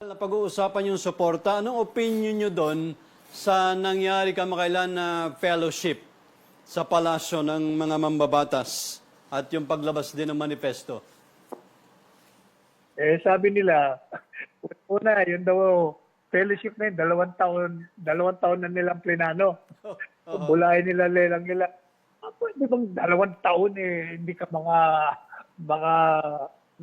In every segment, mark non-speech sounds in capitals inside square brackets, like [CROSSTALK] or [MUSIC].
Pag-uusapan yung suporta, anong opinion nyo doon sa nangyari kamakailan na fellowship sa palasyo ng mga mambabatas at yung paglabas din ng manifesto? Eh, sabi nila, [LAUGHS] una, yun daw, fellowship na yun, dalawang taon, dalawang taon na nilang plinano. [LAUGHS] Bulahin nila, lelang nila. Ah, pwede bang dalawang taon eh, hindi ka mga, mga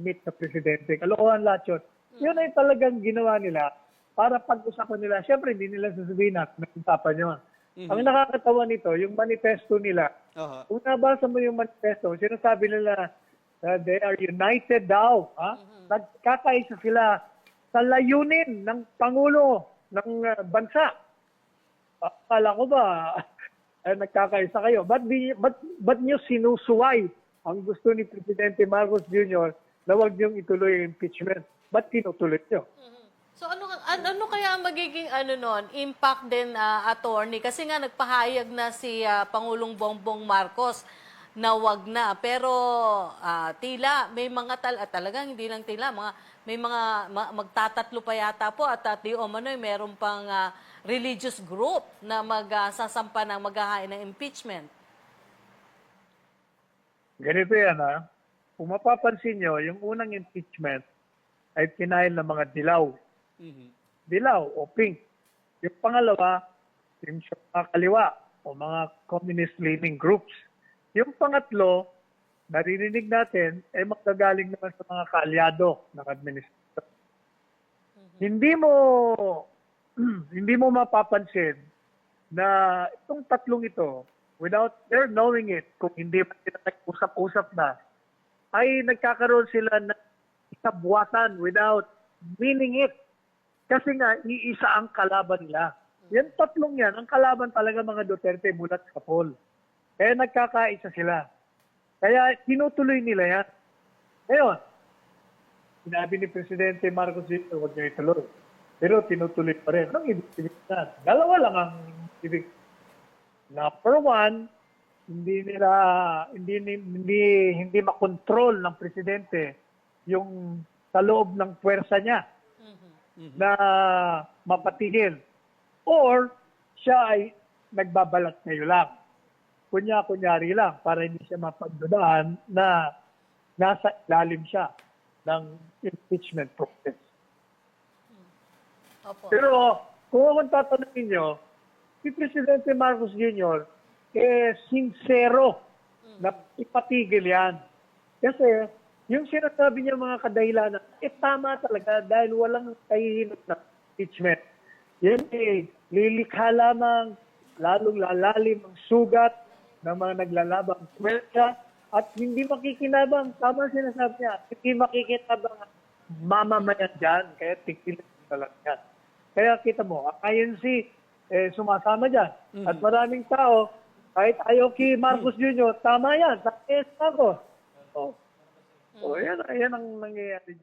meet na presidente. Kalokohan lahat yun. Yun ay talagang ginawa nila para pag-usapan nila. Siyempre, hindi nila sasabihin na nag-usapan yun. Ang nakakatawa nito, yung manifesto nila, Aha. kung nabasa mo yung manifesto, sinasabi nila na they are united daw. Ha? Nagkakaisa sila sa layunin ng Pangulo ng uh, bansa. Akala ko ba [LAUGHS] eh, nagkakaisa kayo? Ba't, di, ba't, ba't nyo sinusuway ang gusto ni Presidente Marcos Jr. na huwag niyong ituloy yung impeachment? Ba't tinutuloy nyo? So ano an- ano kaya ang magiging ano nun, impact din ah, attorney kasi nga nagpahayag na si ah, Pangulong Bongbong Marcos na wag na pero ah, tila may mga tal at talagang hindi lang tila mga may mga ma- magtatatlo pa yata po at at di umano eh, meron pang ah, religious group na magsasampa ng maghahain ng impeachment. Ganito yan ha. Kung mapapansin nyo, yung unang impeachment ay pinail ng mga dilaw. Mhm. Dilaw o pink. Yung pangalawa, yung mga kaliwa o mga communist-leaning groups. Yung pangatlo, naririnig natin, ay magagaling naman sa mga kaalyado ng administration. Hindi mo [CLEARS THROAT] hindi mo mapapansin na itong tatlong ito, without their knowing it, kung hindi pa sila nag-usap-usap na, ay nagkakaroon sila ng kabuwatan without meaning it. Kasi nga, iisa ang kalaban nila. Yan tatlong yan, ang kalaban talaga mga Duterte mulat sa poll. Kaya nagkakaisa sila. Kaya tinutuloy nila yan. Ngayon, sinabi ni Presidente Marcos Jr., huwag niyo ituloy. Pero tinutuloy pa rin. Anong ibig sabihin? Dalawa lang ang ibig. Number one, hindi nila hindi hindi hindi makontrol ng presidente yung sa loob ng puwersa niya na mapatigil or siya ay nagbabalat ngayon lang kunya-kunyari lang para hindi siya mapagdudaan na nasa ilalim siya ng impeachment process. Opo. Pero kung akong tatanungin nyo, si Presidente Marcos Jr. eh sincero na ipatigil yan. Kasi yung sinasabi niya mga kadahilanan, eh tama talaga dahil walang kahihinat na impeachment. Yan eh, lilikha lamang, lalong lalalim ang sugat ng mga naglalabang pwersa at hindi makikinabang, tama sinasabi niya, hindi makikinabang ang mamamayan dyan, kaya tigilan talaga yan. Kaya kita mo, ang INC eh, sumasama dyan. At maraming tao, kahit ayaw kay Marcos Jr., tama yan, sa PS ako. Oh. Oh, yan, yan ang nangyayari.